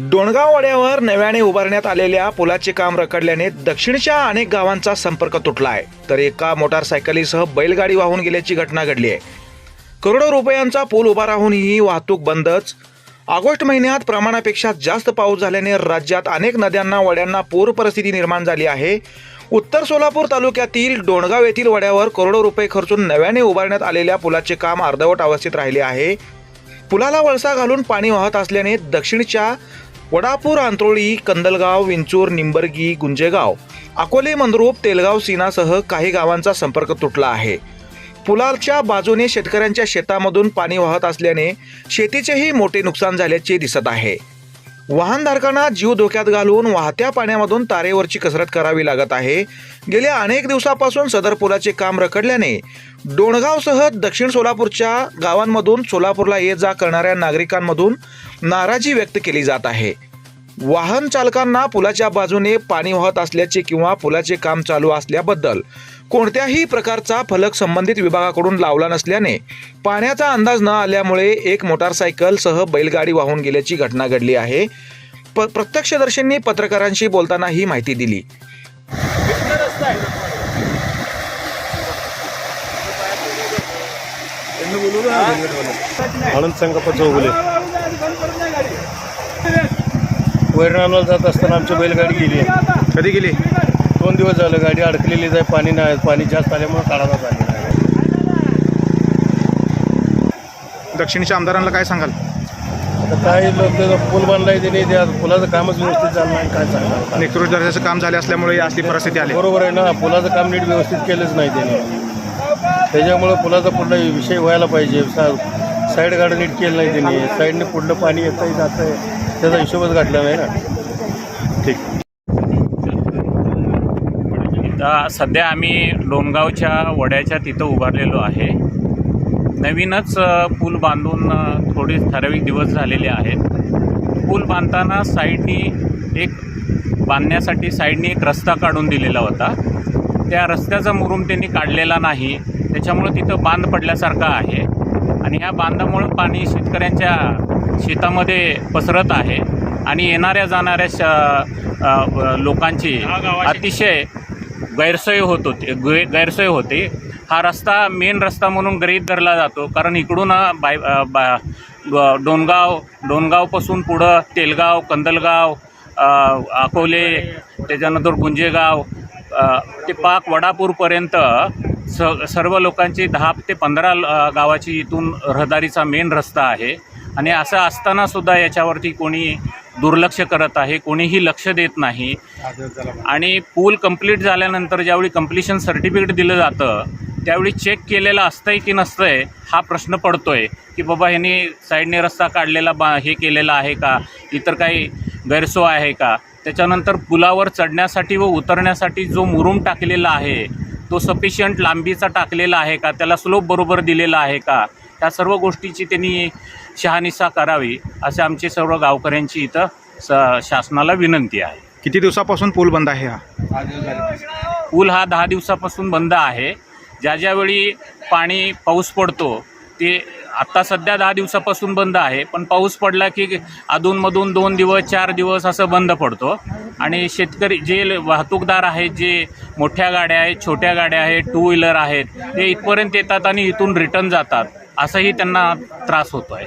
डोणगाव वाड्यावर नव्याने उभारण्यात आलेल्या पुलाचे काम रखडल्याने दक्षिणच्या अनेक गावांचा संपर्क तुटला आहे तर एका मोटारसायकलीसह बैलगाडी वाहून गेल्याची घटना घडली आहे. करोडो रुपयांचा पूल उभा राहूनही वाहतूक बंदच ऑगस्ट महिन्यात प्रमाणापेक्षा जास्त पाऊस झाल्याने राज्यात अनेक नद्यांना वड्यांना पूर परिस्थिती निर्माण झाली आहे. उत्तर सोलापूर तालुक्यातील डोणगाव येथील वड्यावर करोडो रुपये खर्चून नव्याने उभारण्यात आलेल्या पुलाचे काम अर्धवट अवस्थेत राहिले आहे. पुलाला वळसा घालून पाणी वाहत असल्याने दक्षिणच्या वडापूर आंतरोळी कंदलगाव विंचूर निंबर्गी गुंजेगाव अकोले मंद्रूप तेलगाव सीनासह काही गावांचा संपर्क तुटला आहे. पुलाच्या बाजूने शेतकऱ्यांच्या शेतामधून पाणी वाहत असल्याने शेतीचेही मोठे नुकसान झाल्याचे दिसत आहे. वाहनधारकांना जीव धोक्यात घालून वाहत्या पाण्यामधून तारेवरची कसरत करावी लागत आहे. गेल्या अनेक दिवसापासून सदर पुलाचे काम रखडल्याने डोणगावसह दक्षिण सोलापूरच्या गावांमधून सोलापूरला ये जा करणाऱ्या नागरिकांमधून नाराजी व्यक्त केली जात आहे. वाहन चालकांना पुलाच्या बाजूने पाणी वाहत असल्याचे किंवा पुलाचे काम चालू असल्याबद्दल कोणत्याही प्रकारचा फलक संबंधित विभागाकडून लावला नसल्याने पाण्याचा अंदाज न आल्यामुळे एक मोटारसायकल सह बैलगाडी वाहून गेल्याची घटना घडली आहे. प प्रत्यक्षदर्शींनी पत्रकारांशी बोलताना ही माहिती दिली. आनंद संगप्पा चौगुले. वैरणाला जात असताना आमची बैलगाडी गेली. कधी गेली? दोन दिवस झालं गाडी अडकलेली जाय पाणी नाही पाणी जास्त आल्यामुळे काढायला पाणी नाही. दक्षिणच्या आमदारांना काय सांगाल? आता काय लोक पूल बांधलाय त्याने त्या पुलाचं कामच व्यवस्थित झालं नाही काय सांगणार नेकृष दर्जाचं काम झाले असल्यामुळे ही असली परिस्थिती आली. बरोबर आहे ना पुलाचं काम नीट व्यवस्थित केलंच नाही त्याने. त्याच्यामुळे पुलाचा पुढला विषय व्हायला पाहिजे. सा- साईड गाडं नीट केलं नाही त्याने. साईडने पुढलं पाणी येतंय जातंय. त्याचा हिशोबच घातला नाही ना. ठीक. आता सध्या आम्ही डोमगावच्या वड्याच्या तिथं उभारलेलो आहे. नवीनच पूल बांधून थोडे ठराविक दिवस झालेले आहेत. पूल बांधताना साईडनी एक बांधण्यासाठी साईडनी एक रस्ता काढून दिलेला होता. त्या रस्त्याचा मुरुम त्यांनी काढलेला नाही. त्याच्यामुळं तिथं बांध पडल्यासारखा आहे. आणि ह्या बांधामुळं पाणी शेतकऱ्यांच्या शेतामध्ये पसरत आहे आणि येणाऱ्या जाणाऱ्या श लोकांची अतिशय गैरसोय होत होती गै गैरसोय होते. हा रस्ता मेन रस्ता म्हणून गृहीत धरला जातो कारण इकडून बाय बा डोनगाव डोनगावपासून पुढं तेलगाव कंदलगाव अकोले त्याच्यानंतर गुंजेगाव ते पाक वडापूरपर्यंत स सर्व लोकांची दहा ते पंधरा गावाची इथून रहदारीचा मेन रस्ता आहे. आणि असं असतानासुद्धा याच्यावरती कोणी दुर्लक्ष करत आहे कोणीही लक्ष देत नाही. आणि पूल कंप्लीट झाल्यानंतर ज्यावेळी कंप्लिशन सर्टिफिकेट दिलं जातं त्यावेळी चेक केलेलं असतंय की नसतंय हा प्रश्न पडतोय की बाबा ह्यांनी साईडने रस्ता काढलेला बा हे केलेला आहे का? इतर काही गैरसोय आहे का? त्याच्यानंतर पुलावर चढण्यासाठी व उतरण्यासाठी जो मुरूम टाकलेला आहे तो सफिशियंट लांबीचा टाकलेला आहे का? त्याला स्लोप बरोबर दिलेला आहे का? ह्या सर्व गोष्टीची त्यांनी शहानिशा करावी असे आमची सर्व गावकऱ्यांची इथं स शासनाला विनंती आहे. किती दिवसापासून पूल बंद आहे हा? पूल हा दहा दिवसापासून बंद आहे. ज्या ज्यावेळी पाणी पाऊस पडतो ते आत्ता सध्या दहा दिवसापासून बंद आहे. पण पाऊस पडला की अधूनमधून दोन दिवस चार दिवस असं बंद पडतो. आणि शेतकरी जे वाहतूकदार आहेत जे मोठ्या गाड्या आहेत छोट्या गाड्या आहेत टू व्हीलर आहेत ते इथपर्यंत येतात आणि इथून रिटर्न जातात. असंही त्यांना त्रास होतो आहे